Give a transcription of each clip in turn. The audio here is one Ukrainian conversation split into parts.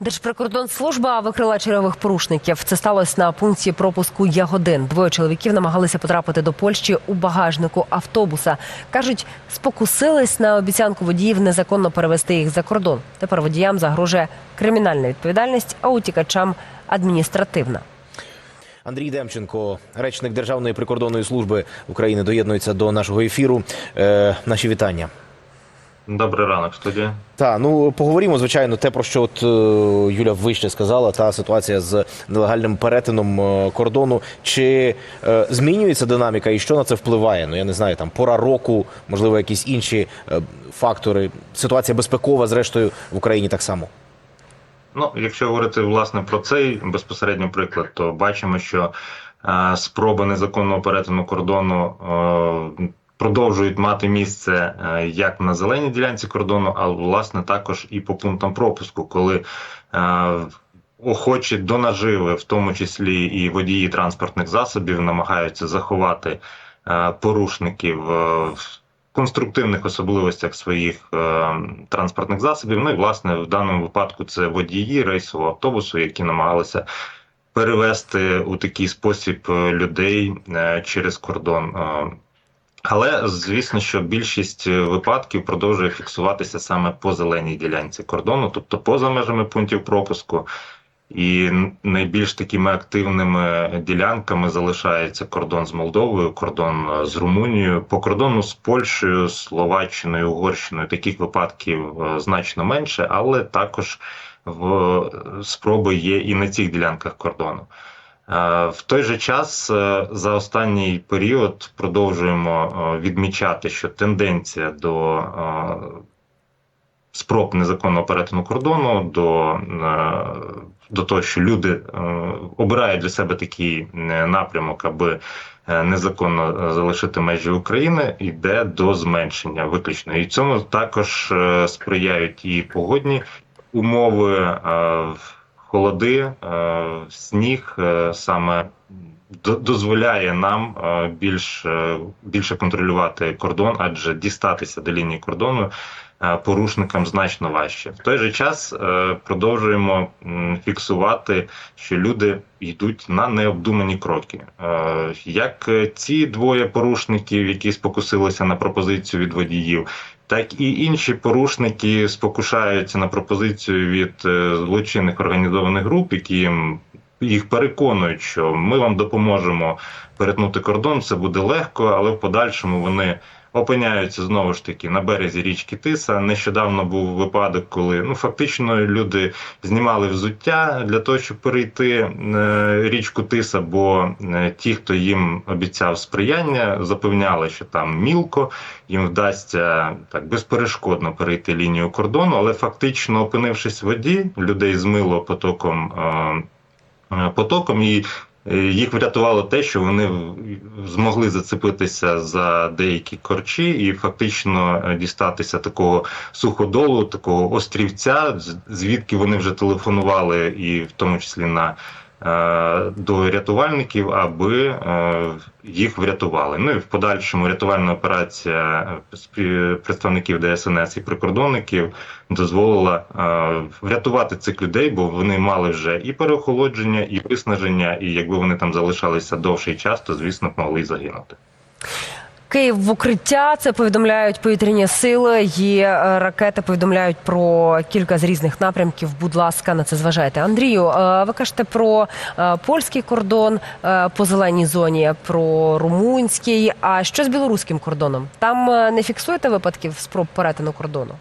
Держприкордонслужба викрила чергових порушників. Це сталося на пункті пропуску Ягодин. Двоє чоловіків намагалися потрапити до Польщі у багажнику автобуса. кажуть, спокусились на обіцянку водіїв незаконно перевести їх за кордон. Тепер водіям загрожує кримінальна відповідальність, а утікачам адміністративна. Андрій Демченко, речник Державної прикордонної служби України, доєднується до нашого ефіру. Е, наші вітання. Добрий ранок, студія. Та ну поговоримо, звичайно, те про що от е, Юля вище сказала, та ситуація з нелегальним перетином е, кордону. Чи е, змінюється динаміка і що на це впливає? Ну я не знаю, там пора року, можливо, якісь інші е, фактори. Ситуація безпекова, зрештою, в Україні так само. Ну, якщо говорити власне про цей безпосередньо приклад, то бачимо, що е, спроби незаконного перетину кордону е, продовжують мати місце е, як на зеленій ділянці кордону, а власне також і по пунктам пропуску, коли е, охочі до наживи, в тому числі і водії транспортних засобів, намагаються заховати е, порушників. в конструктивних особливостях своїх транспортних засобів. Ну і власне в даному випадку це водії рейсового автобусу, які намагалися перевести у такий спосіб людей через кордон. Але звісно, що більшість е, випадків продовжує фіксуватися саме по зеленій ділянці кордону, тобто поза межами пунктів пропуску. І найбільш такими активними ділянками залишається кордон з Молдовою, кордон е, з Румунією, по кордону з Польщею, Словаччиною, Угорщиною. Таких випадків е, значно менше, але також в спроби є і на цих ділянках кордону. Е, В той же час е, за останній період продовжуємо е, відмічати, що тенденція до спроб незаконного перетину кордону, до, до того, що люди обирають для себе такий напрямок, аби незаконно залишити межі України, йде до зменшення виключно. І цьому також сприяють і погодні умови, холоди, е, сніг е, саме. До- Дозволяє нам е, більш е, більше контролювати кордон, адже дістатися до лінії кордону е, порушникам значно важче. В той же час продовжуємо фіксувати, що люди йдуть на необдумані кроки. Як ці двоє порушників, які спокусилися на пропозицію від водіїв, так і інші порушники спокушаються на пропозицію від злочинних організованих груп, які їм їх переконують, що ми вам допоможемо перетнути кордон, це буде легко, але в подальшому вони опиняються знову ж таки на березі річки Тиса. Нещодавно був випадок, коли ну фактично люди знімали взуття для того, щоб перейти е, річку Тиса. Бо е, ті, хто їм обіцяв сприяння, запевняли, що там мілко їм вдасться так безперешкодно перейти лінію кордону, але фактично опинившись в воді, людей змило потоком. Е, Потоком і е, їх врятувало те, що вони змогли зацепитися за деякі корчі і фактично е, дістатися такого суходолу, такого острівця, звідки вони вже телефонували, і в тому числі на до рятувальників, аби е, їх врятували. Ну і в подальшому рятувальна операція е, представників ДСНС і прикордонників дозволила е, врятувати цих людей, бо вони мали вже і переохолодження, і виснаження, і якби вони там залишалися довший час, то звісно б могли загинути. Київ в укриття. Це повідомляють повітряні сили. Є е, ракети. Повідомляють про кілька з різних напрямків. Будь ласка, на це зважайте. Андрію, е, ви кажете про е, польський кордон по зеленій зоні, про румунський. А що з білоруським кордоном? Там не фіксуєте випадків спроб перетину кордону?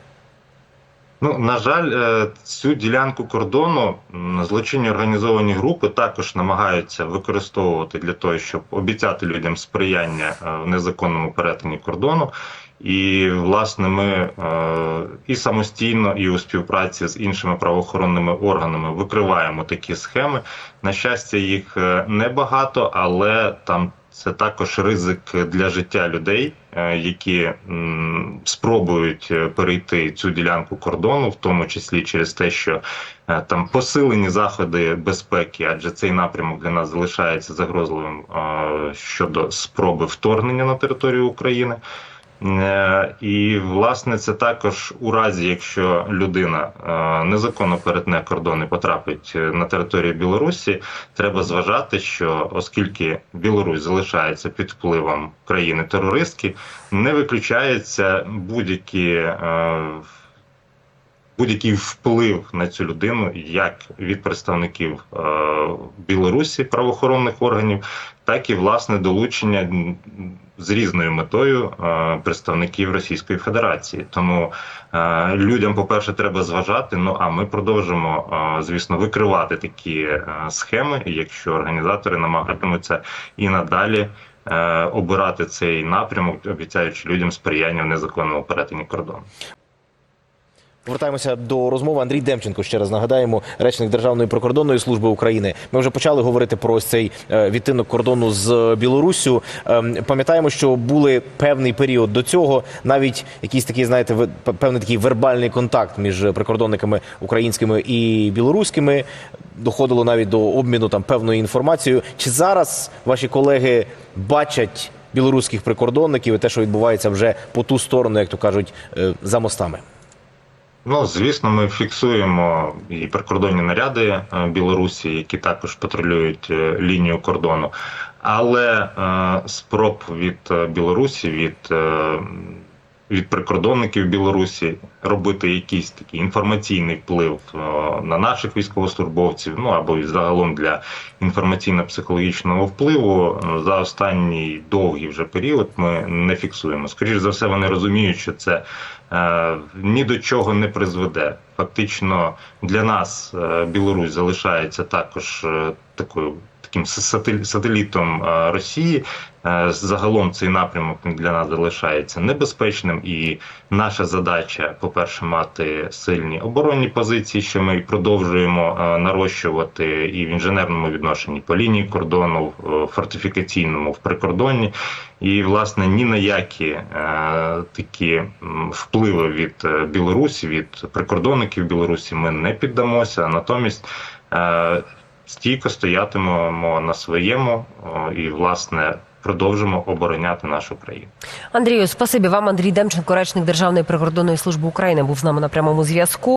Ну на жаль, е, цю ділянку кордону злочинні організовані групи також намагаються використовувати для того, щоб обіцяти людям сприяння е, в незаконному перетині кордону. І власне ми е, і самостійно, і у співпраці з іншими правоохоронними органами викриваємо такі схеми. На щастя, їх небагато, але там це також ризик для життя людей, е, які спробують е, перейти цю ділянку кордону, в тому числі через те, що е, там посилені заходи безпеки, адже цей напрямок для нас залишається загрозливим щодо спроби вторгнення на територію України. Е, І власне це також у разі, якщо людина е, незаконно перетне кордон і потрапить е, на територію Білорусі, треба зважати, що оскільки Білорусь залишається під впливом країни-терористки, не виключається будь-які. Будь-який вплив на цю людину, як від представників е, Білорусі правоохоронних органів, так і власне долучення з різною метою е, представників Російської Федерації. Тому е, людям, по-перше, треба зважати. Ну а ми продовжимо, звісно, викривати такі схеми, якщо організатори намагатимуться і надалі. Обирати цей напрямок, обіцяючи людям сприяння в незаконному перетині кордону. Повертаємося до розмови. Андрій Демченко ще раз нагадаємо, речник Державної прикордонної служби України. Ми вже почали говорити про ось цей е, відтинок кордону з Білоруссю. Ем, Пам'ятаємо, що були певний період до цього, навіть якийсь такий, знаєте, певний такий вербальний контакт між прикордонниками українськими і білоруськими. Доходило навіть до обміну там певною інформацією. Чи зараз ваші колеги бачать білоруських прикордонників і те, що відбувається вже по ту сторону, як то кажуть, е, за мостами? Ну, звісно, ми фіксуємо і прикордонні наряди е, Білорусі, які також патрулюють е, лінію кордону. Але е, спроб від е, Білорусі, від, е, від прикордонників Білорусі робити якийсь такий інформаційний вплив е, на наших військовослужбовців, ну або і загалом для інформаційно-психологічного впливу за останній довгий вже період ми не фіксуємо. Скоріше за все, вони розуміють, що це е, ні до чого не призведе. Фактично для нас е, Білорусь залишається також е, такою. Таким сателітом е, Росії Е, загалом цей напрямок для нас залишається небезпечним, і наша задача, по-перше, мати сильні оборонні позиції, що ми продовжуємо е, нарощувати і в інженерному відношенні по лінії кордону, в фортифікаційному в прикордонні. І власне ні на які е, такі впливи від е, Білорусі, від прикордонників Білорусі ми не піддамося. Натомість е, стійко стоятимемо на своєму і власне продовжимо обороняти нашу країну. Андрію, спасибі вам. Андрій Демченко, речник Державної прикордонної служби України, був з нами на прямому зв'язку.